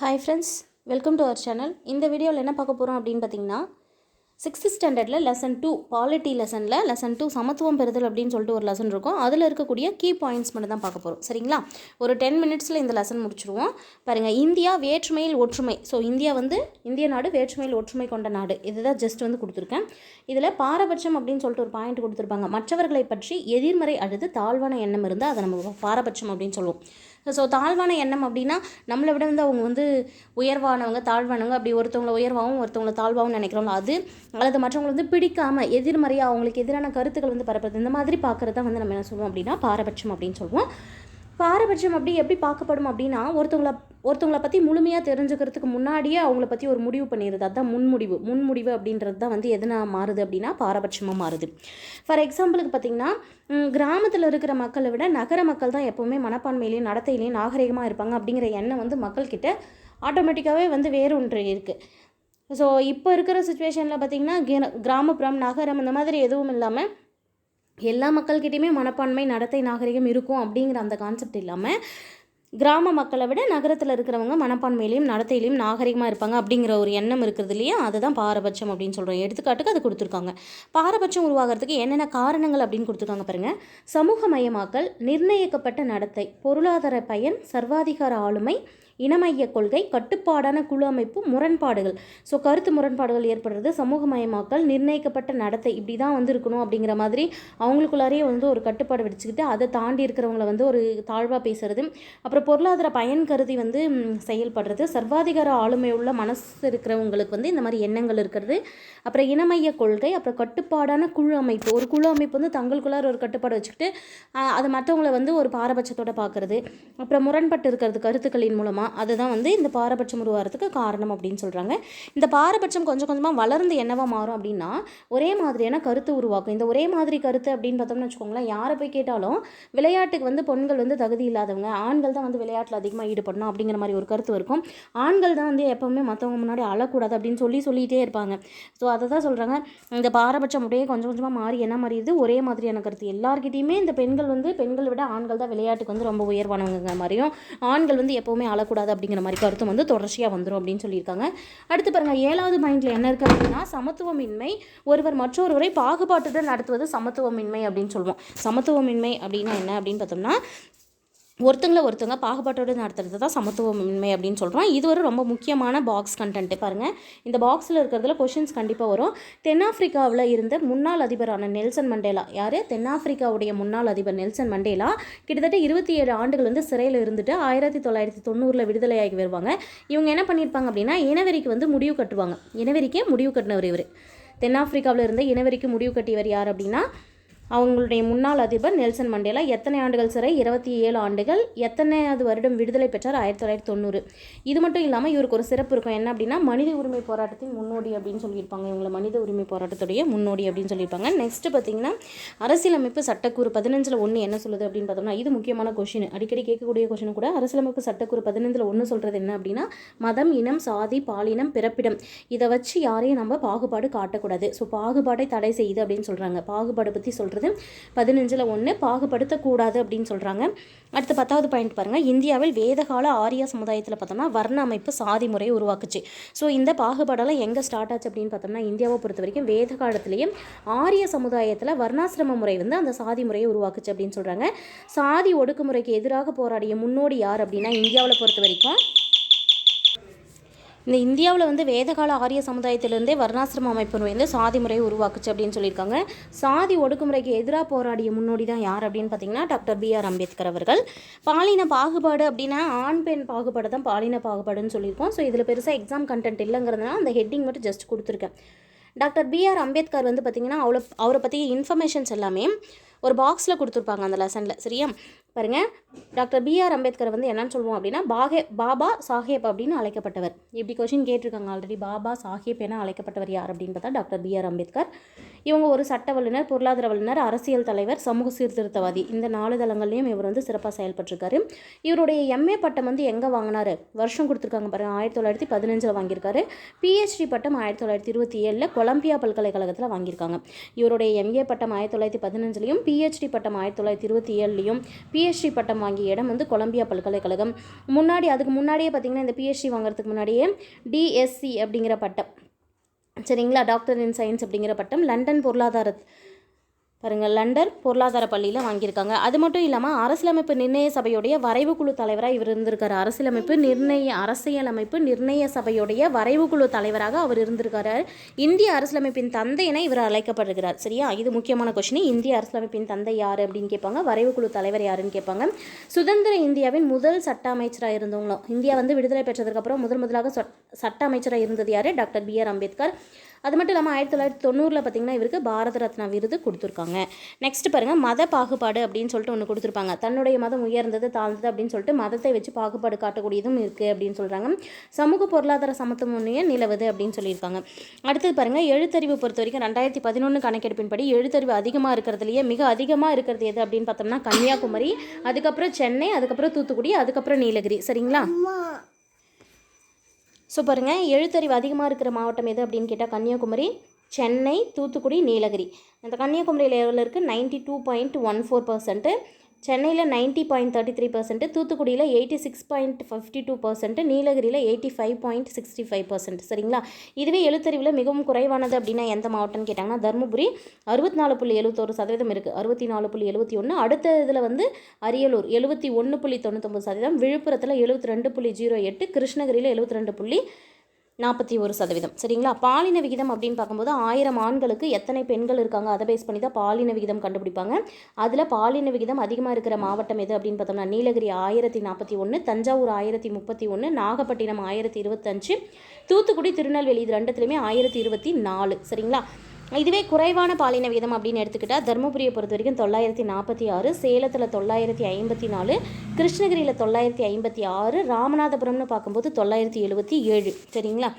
Hi friends welcome to our channel இந்த வீடியோவில் என்ன பார்க்க போகிறோம் அப்படின்னு பார்த்தீங்கன்னா சிக்ஸ்த் ஸ்டாண்டர்டில் லெசன் டூ பாலிட்டி லெசனில் லெசன் டூ சமத்துவம் பெறுதல் அப்படின்னு சொல்லிட்டு ஒரு லெசன் இருக்கும். அதில் இருக்கக்கூடிய கீ பாயிண்ட்ஸ் மட்டும் தான் பார்க்க போகிறோம் சரிங்களா? ஒரு டென் மினிட்ஸில் இந்த லெசன் முடிச்சிருவோம். பாருங்கள் இந்தியா வேற்றுமையில் ஒற்றுமை. ஸோ இந்தியா வந்து இந்திய நாடு வேற்றுமையில் ஒற்றுமை கொண்ட நாடு. இதுதான் ஜஸ்ட் வந்து கொடுத்துருக்கேன். இதில் பாரபட்சம் அப்படின்னு சொல்லிட்டு ஒரு பாயிண்ட் கொடுத்துருப்பாங்க. மற்றவர்களை பற்றி எதிர்மறை அழுது தாழ்வான எண்ணம் இருந்தால் அதை நம்ம பாரபட்சம் அப்படின்னு சொல்லுவோம். ஸோ தாழ்வான எண்ணம் அப்படின்னா நம்மளை விட வந்து அவங்க வந்து உயர்வானவங்க தாழ்வானவங்க அப்படி ஒருத்தவங்களை உயர்வாகவும் ஒருத்தவங்களை தாழ்வாகவும் நினைக்கிறோம் அது அல்லது மற்றவங்களை வந்து பிடிக்காம எதிர்மறையாக அவங்களுக்கு எதிரான கருத்துக்கள் வந்து பரப்புறது. இந்த மாதிரி பார்க்குறத வந்து நம்ம என்ன சொல்லுவோம் அப்படின்னா பாரபட்சம் அப்படின்னு சொல்லுவோம் பாரபட்சம் அப்படி எப்படி பார்க்கப்படும் அப்படின்னா ஒருத்தவங்களை ஒருத்தவங்கள பற்றி முழுமையாக தெரிஞ்சுக்கிறதுக்கு முன்னாடியே அவங்கள பற்றி ஒரு முடிவு பண்ணிடுது அதுதான் முன்முடிவு முன்முடிவு அப்படின்றது தான் வந்து எதனா மாறுது அப்படின்னா பாரபட்சமாக மாறுது. ஃபார் எக்ஸாம்பிளுக்கு பார்த்தீங்கன்னா கிராமத்தில் இருக்கிற மக்களை விட நகர மக்கள் தான் எப்போவுமே மனப்பான்மையிலையும் நடத்தையிலையும் நாகரிகமாக இருப்பாங்க அப்படிங்கிற எண்ணம் வந்து மக்கள்கிட்ட ஆட்டோமேட்டிக்காகவே வந்து வேறு ஒன்று இருக்குது ஸோ இப்போ இருக்கிற சுச்சுவேஷனில் பார்த்திங்கன்னா கிராமப்புறம் நகரம் இந்த மாதிரி எதுவும் இல்லாமல் எல்லா மக்கள்கிட்டையுமே மனப்பான்மை நடத்தை நாகரிகம் இருக்கும் அப்படிங்கிற அந்த கான்செப்ட் இல்லாமல் கிராம மக்களை விட நகரத்தில் இருக்கிறவங்க மனப்பான்மையிலையும் நடத்தையிலையும் நாகரிகமாக இருப்பாங்க அப்படிங்கிற ஒரு எண்ணம் இருக்கிறது இல்லையா? அதுதான் பாரபட்சம் அப்படின்னு சொல்கிறோம் எடுத்துக்காட்டுக்கு அது கொடுத்துருக்காங்க. பாரபட்சம் உருவாகிறதுக்கு என்னென்ன காரணங்கள் அப்படின்னு கொடுத்துருக்காங்க பாருங்கள் சமூகமயமாக்கல் நிர்ணயிக்கப்பட்ட நடத்தை பொருளாதார பயன் சர்வாதிகார ஆளுமை இனமைய கொள்கை கட்டுப்பாடான குழு அமைப்பு முரண்பாடுகள். ஸோ கருத்து முரண்பாடுகள் ஏற்படுறது சமூகமயமாக்கல் நிர்ணயிக்கப்பட்ட நடத்தை. இப்படி தான் வந்து இருக்கணும் அப்படிங்கிற மாதிரி அவங்களுக்குள்ளாரையே வந்து ஒரு கட்டுப்பாடு வச்சுக்கிட்டு அதை தாண்டி இருக்கிறவங்கள வந்து ஒரு தாழ்வாக பேசுறது. அப்புறம் பொருளாதார பயன் கருதி வந்து செயல்படுறது. சர்வாதிகார ஆளுமை உள்ள மனசு இருக்கிறவங்களுக்கு வந்து இந்த மாதிரி எண்ணங்கள் இருக்கிறது. அப்புறம் இனமைய கொள்கை அப்புறம் கட்டுப்பாடான குழு அமைப்பு. ஒரு குழு அமைப்பு வந்து தங்களுக்குள்ளார ஒரு கட்டுப்பாடு வச்சுக்கிட்டு அதை அது மற்றவங்கள வந்து ஒரு பாரபட்சத்தோட பார்க்கறது அப்புறம் முரண்பட்டு இருக்கிறது கருத்துக்களின் மூலமாக அதுதான் வந்து இந்த பாரபட்சம் உருவாகிறதுக்கு காரணம் அப்படின்னு சொல்கிறாங்க இந்த பாரபட்சம் கொஞ்சம் கொஞ்சமாக வளர்ந்து என்னவா மாறும் அப்படின்னா ஒரே மாதிரியான கருத்து உருவாக்கும். இந்த ஒரே மாதிரி கருத்து அப்படின்னு பார்த்தோம்னு வச்சுக்கோங்களேன் யாரை போய் கேட்டாலும் விளையாட்டுக்கு வந்து பெண்கள் வந்து தகுதி இல்லாதவங்க ஆண்கள் தான் வந்து விளையாட்டில் அதிகமாக ஈடுபடணும் அப்படிங்கிற மாதிரி ஒரு கருத்து இருக்கும். ஆண்கள் தான் வந்து எப்போவுமே மற்றவங்க முன்னாடி அழக்கூடாது அப்படின்னு சொல்லி சொல்லிகிட்டே இருப்பாங்க. ஸோ அதை தான் சொல்கிறாங்க இந்த பாரபட்சம் அப்படியே கொஞ்சம் கொஞ்சமாக மாறி என்ன மாறிடுது? ஒரே மாதிரியான கருத்து. எல்லாருக்கிட்டையுமே இந்த பெண்கள் வந்து பெண்களை விட ஆண்கள் தான் விளையாட்டுக்கு வந்து ரொம்ப உயர்வானவங்க மாதிரியும் ஆண்கள் வந்து எப்போவுமே அழக்கூடாது அப்படிங்கிற மாதிரி கருத்தும் வந்து தொடர்ச்சியாக வந்துடும் அப்படின்னு சொல்லியிருக்காங்க. அடுத்து பாருங்க ஏழாவது மைண்டில் என்ன இருக்குது அப்படின்னா சமத்துவமின்மை ஒருவர் மற்றொருவரை பாகுபாட்டுடன் நடத்துவது சமத்துவமின்மை அப்படின்னு சொல்லுவோம். சமத்துவமின்மை அப்படின்னா என்ன அப்படின்னு பார்த்தோம்னா ஒருத்தங்களை ஒருத்தங்க பாகுபாட்டோடு நடத்துறது தான் சமத்துவமின்மை அப்படின்னு சொல்கிறோம் இது ஒரு ரொம்ப முக்கியமான பாக்ஸ் கண்டென்ட்டு பாருங்கள் இந்த பாக்ஸில் இருக்கிறதுல கொஷின்ஸ் கண்டிப்பாக வரும். தென்னாப்பிரிக்காவில் இருந்த முன்னாள் அதிபரான நெல்சன் மண்டேலா யார்? தென்னாப்பிரிக்காவுடைய முன்னாள் அதிபர் நெல்சன் மண்டேலா கிட்டத்தட்ட இருபத்தி ஏழு ஆண்டுகள் வந்து சிறையில் இருந்துட்டு ஆயிரத்தி தொள்ளாயிரத்தி தொண்ணூறில் விடுதலையாகி வருவாங்க. இவங்க என்ன பண்ணியிருப்பாங்க அப்படின்னா இனவெறிக்கு வந்து முடிவு கட்டுவாங்க. இனவெறிக்கே முடிவு கட்டினவர் இவர். தென்னாப்பிரிக்காவில் இருந்த இனவெறிக்கு முடிவு கட்டியவர் யார் அப்படின்னா அவங்களுடைய முன்னாள் அதிபர் நெல்சன் மண்டேலா எத்தனை ஆண்டுகள் சிறை? இருபத்தி ஏழு ஆண்டுகள். எத்தனையாவது வருடம் விடுதலை பெற்றார்? ஆயிரத்தி தொள்ளாயிரத்தி தொண்ணூறு. இது மட்டும் இல்லாமல் இவருக்கு ஒரு சிறப்பு இருக்கும். என்ன அப்படின்னா மனித உரிமை போராட்டத்தின் முன்னோடி அப்படின்னு சொல்லியிருப்பாங்க. இவங்களை மனித உரிமை போராட்டத்துடைய முன்னோடி அப்படின்னு சொல்லியிருப்பாங்க. நெக்ஸ்ட்டு பார்த்தீங்கன்னா அரசியலமைப்பு சட்டக்கூறு பதினஞ்சில் ஒன்று என்ன சொல்லுது அப்படின்னு பார்த்தோம்னா இது முக்கியமான கொஷின் அடிக்கடி கேட்கக்கூடிய கொஷின் கூட அரசியலமைப்பு சட்டக்கூறு பதினஞ்சில் ஒன்று சொல்கிறது என்ன அப்படின்னா மதம் இனம் சாதி பாலினம் பிறப்பிடம். இதை வச்சு யாரையும் நம்ம பாகுபாடு காட்டக்கூடாது. ஸோ பாகுபாடை தடை செய்யுது அப்படின்னு சொல்கிறாங்க பாகுபாடு பற்றி சொல்கிறது பதினஞ்சில் ஒன்று பாகுபடுத்தக்கூடாது அப்படின்னு சொல்கிறாங்க அடுத்து பத்தாவது பாயிண்ட் பாருங்கள் இந்தியாவில் வேதகால ஆரிய சமுதாயத்தில் பார்த்தோம்னா வர்ண அமைப்பு சாதி முறையை உருவாக்குச்சு. ஸோ இந்த பாகுபாடெல்லாம் எங்கே ஸ்டார்ட் ஆச்சு அப்படின்னு பார்த்தோம்னா இந்தியாவை பொறுத்த வரைக்கும் வேத காலத்திலேயே ஆரிய சமுதாயத்தில் வர்ணாசிரம முறை வந்து அந்த சாதி முறையை உருவாக்குச்சு அப்படின்னு சொல்கிறாங்க சாதி ஒடுக்குமுறைக்கு எதிராக போராடிய முன்னோடி யார் அப்படின்னா இந்தியாவில் பொறுத்த வரைக்கும் இந்த இந்தியாவில் வந்து வேதகால ஆரிய சமுதாயத்திலிருந்தே வர்ணாசிரம அமைப்பு வந்து சாதி முறையை உருவாக்குச்சு அப்படின்னு சொல்லியிருக்காங்க. சாதி ஒடுக்குமுறைக்கு எதிராக போராடிய முன்னோடி தான் யார் அப்படின்னு பார்த்தீங்கன்னா டாக்டர் பி ஆர் அம்பேத்கர் அவர்கள். பாலின பாகுபாடு அப்படின்னா ஆண் பெண் பாகுபாடு தான் பாலின பாகுபாடுன்னு சொல்லியிருக்கோம். ஸோ இதில் பெருசாக எக்ஸாம் கண்டென்ட் இல்லைங்கிறதுனால அந்த ஹெட்டிங் மட்டும் ஜஸ்ட் கொடுத்துருக்கேன். டாக்டர் பி ஆர் அம்பேத்கர் வந்து பார்த்திங்கன்னா அவ்வளோ அவரை பற்றிய இன்ஃபர்மேஷன்ஸ் எல்லாமே ஒரு பாக்ஸில் கொடுத்துருப்பாங்க அந்த லெசனில் சரியா? பாருங்க டாக்டர் பி ஆர் அம்பேத்கர் வந்து என்னன்னு சொல்லுவோம் அப்படின்னா பாகே பாபா சாஹேப் அப்படின்னு அழைக்கப்பட்டவர். இப்படி கொஷின் கேட்டிருக்காங்க ஆல்ரெடி பாபா சாஹேப் என அழைக்கப்பட்டவர் யார் அப்படின்னு பார்த்தா டாக்டர் பி ஆர் அம்பேத்கர். இவங்க ஒரு சட்ட வல்லுநர் பொருளாதார வல்லுனர் அரசியல் தலைவர் சமூக சீர்திருத்தவாதி. இந்த நாலு தளங்கள்லையும் இவர் வந்து சிறப்பாக செயல்பட்டிருக்காரு. இவருடைய எம்ஏ பட்டம் வந்து எங்கே வாங்கினாரு? வருஷம் கொடுத்துருக்காங்க பாருங்கள் ஆயிரத்தி தொள்ளாயிரத்தி பதினஞ்சில் வாங்கியிருக்காரு. பிஹெச்டி பட்டம் ஆயிரத்தி தொள்ளாயிரத்தி இருபத்தி ஏழில் கொலம்பியா பல்கலைக்கழகத்தில் வாங்கியிருக்காங்க. இவருடைய எம்ஏ பட்டம் ஆயிரத்தி தொள்ளாயிரத்தி பதினஞ்சுலையும் பிஹெச்டி பட்டம் ஆயிரத்தி தொள்ளாயிரத்தி இருபத்தி ஏழுலையும் பிஹெச்டி பட்டம் வாங்கிய இடம் வந்து கொலம்பியா பல்கலைக்கழகம். முன்னாடி அதுக்கு முன்னாடியே பார்த்திங்கன்னா இந்த பிஎஸ்சி வாங்குறதுக்கு முன்னாடியே டிஎஸ்சி அப்படிங்கிற பட்டம். சரிங்களா? டாக்டர் இன் சயின்ஸ் அப்படிங்கிற பட்டம். லண்டன் பொருளாதார பாருங்கள் லண்டன் பொருளாதார பள்ளியில் வாங்கியிருக்காங்க. அது மட்டும் இல்லாமல் அரசியலமைப்பு நிர்ணய சபையுடைய வரைவு குழு தலைவராக இவர் இருந்திருக்காரு. அரசியலமைப்பு நிர்ணய அரசியலமைப்பு நிர்ணய சபையுடைய வரைவு குழு தலைவராக அவர் இருந்திருக்காரு. இந்திய அரசியலமைப்பின் தந்தை என இவர் அழைக்கப்படுகிறார். சரியா? இது முக்கியமான கொஸ்டின் இந்திய அரசியலமைப்பின் தந்தை யார் அப்படின்னு கேட்பாங்க. வரைவு குழு தலைவர் யாருன்னு கேட்பாங்க. சுதந்திர இந்தியாவின் முதல் சட்ட அமைச்சராக இருந்தவங்களும் இந்தியா வந்து விடுதலை பெற்றதுக்கப்புறம் முதல் முதலாக சட்ட அமைச்சராக இருந்தது யார்? Doctor B R Ambedkar. அது மட்டும் இல்லாமல் ஆயிரத்தி தொள்ளாயிரத்தி தொண்ணூறில் பார்த்தீங்கன்னா இவருக்கு பாரத ரத்னா விருது கொடுத்துருக்காங்க. நெக்ஸ்ட் பாருங்கள் மத பாகுபாடு அப்படின்னு சொல்லிட்டு ஒன்று கொடுத்துருப்பாங்க. தன்னுடைய மதம் உயர்ந்தது தாழ்ந்தது அப்படின்னு சொல்லிட்டு மதத்தை வச்சு பாகுபாடு காட்டக்கூடியதும் இருக்குது அப்படின்னு சொல்கிறாங்க சமூக பொருளாதார சமத்துவமுனைய நிலவுது அப்படின்னு சொல்லியிருக்காங்க. அடுத்தது பாருங்கள் எழுத்தறிவு பொறுத்த வரைக்கும் ரெண்டாயிரத்தி பதினொன்று கணக்கெடுப்பின்படி எழுத்தறிவு அதிகமாக இருக்கிறதுலையே மிக அதிகமாக இருக்கிறது எது அப்படின்னு பார்த்தோம்னா கன்னியாகுமரி அதுக்கப்புறம் சென்னை அதுக்கப்புறம் தூத்துக்குடி அதுக்கப்புறம் நீலகிரி. சரிங்களா? ஸோ பாருங்கள் எழுத்தறிவு அதிகமாக இருக்கிற மாவட்டம் எது அப்படின்னு கேட்டால் கன்னியாகுமரி சென்னை தூத்துக்குடி நீலகிரி. அந்த கன்னியாகுமரி லெவலில் இருக்குது ninety two point one four percent சென்னையில் ninety point thirty three percent தூத்துக்குடியில் eighty six point fifty two percent நீலகிரியில் eighty five point sixty five percent சரிங்களா? இதுவே எழுத்தறிவில் மிகவும் குறைவானது அப்படின்னா எந்த மாவட்டம்னு கேட்டாங்கன்னா தருமபுரி அறுபத்தி நாலு புள்ளி எழுபத்தோரு சதவீதம் இருக்குது அறுபத்தி நாலு புள்ளி எழுபத்தி ஒன்று அடுத்த இதில் வந்து அரியலூர் எழுபத்தி ஒன்று புள்ளி தொண்ணூத்தொம்பது சதவீதம் விழுப்புரத்தில் எழுபத்தி ரெண்டு புள்ளி ஜீரோ எட்டு கிருஷ்ணகிரியில் எழுபத்தி ரெண்டு புள்ளி நாற்பத்தி ஒரு சதவீதம். சரிங்களா? பாலின விகிதம் அப்படின்னு பார்க்கும்போது ஆயிரம் ஆண்களுக்கு எத்தனை பெண்கள் இருக்காங்க? அதை பேஸ் பண்ணி தான் பாலின விகிதம் கண்டுபிடிப்பாங்க. அதில் பாலின விகிதம் அதிகமாக இருக்கிற மாவட்டம் எது அப்படின்னு பார்த்தோம்னா நீலகிரி ஆயிரத்தி நாற்பத்தி ஒன்று தஞ்சாவூர் ஆயிரத்தி முப்பத்தி ஒன்று நாகப்பட்டினம் ஆயிரத்தி இருபத்தஞ்சு தூத்துக்குடி திருநெல்வேலி இது ரெண்டுத்துலையுமே ஆயிரத்தி இருபத்தி நாலு. சரிங்களா? இதுவே குறைவான பாலின விகிதம் அப்படின்னு எடுத்துக்கிட்டால் தருமபுரியை பொறுத்த வரைக்கும் தொள்ளாயிரத்தி நாற்பத்தி ஆறு சேலத்தில் தொள்ளாயிரத்தி ஐம்பத்தி நாலு கிருஷ்ணகிரியில் தொள்ளாயிரத்தி ஐம்பத்தி ஆறு ராமநாதபுரம்னு பார்க்கும்போது தொள்ளாயிரத்தி எழுபத்தி ஏழு. சரிங்களா?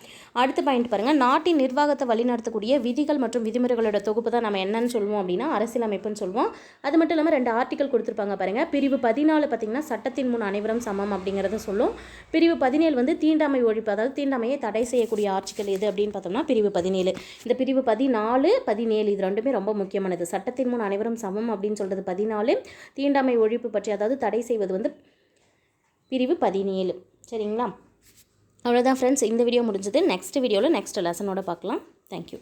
அடுத்த பாயிண்ட் பாருங்கள் நாட்டின் நிர்வாகத்தை வழிநடத்தக்கூடிய விதிகள் மற்றும் விதிமுறைகளோட தொகுப்பு தான் நம்ம என்னன்னு சொல்லுவோம் அப்படின்னா அரசியலமைப்புன்னு சொல்லுவோம். அது மட்டும் இல்லாமல் ரெண்டு ஆர்டிக்கல் கொடுத்துருப்பாங்க பாருங்கள் பிரிவு பதினாலு பார்த்திங்கன்னா சட்டத்தின் முன் அனைவரும் சமம் அப்படிங்கிறத சொல்லும். பிரிவு பதினேழு வந்து தீண்டாமை ஒழிப்பு அதாவது தீண்டாமையை தடை செய்யக்கூடிய ஆர்டிக்கல் எது அப்படின்னு பார்த்தோம்னா பிரிவு பதினேழு. இந்த பிரிவு பதினாலு பதினேழு இது ரெண்டுமே ரொம்ப முக்கியமானது. சட்டத்தின் முன் அனைவரும் சமம் அப்படின்னு சொல்கிறது பதினாலு. தீண்டாமை ஒழிப்பு பற்றி அதாவது தடை செய்வது வந்து பிரிவு பதினேழு. சரிங்களா? அவ்வளோதான் ஃப்ரெண்ட்ஸ் இந்த வீடியோ முடிஞ்சது. நெக்ஸ்ட் வீடியோவில் நெக்ஸ்ட் லெசனோட பார்க்கலாம். தேங்க்யூ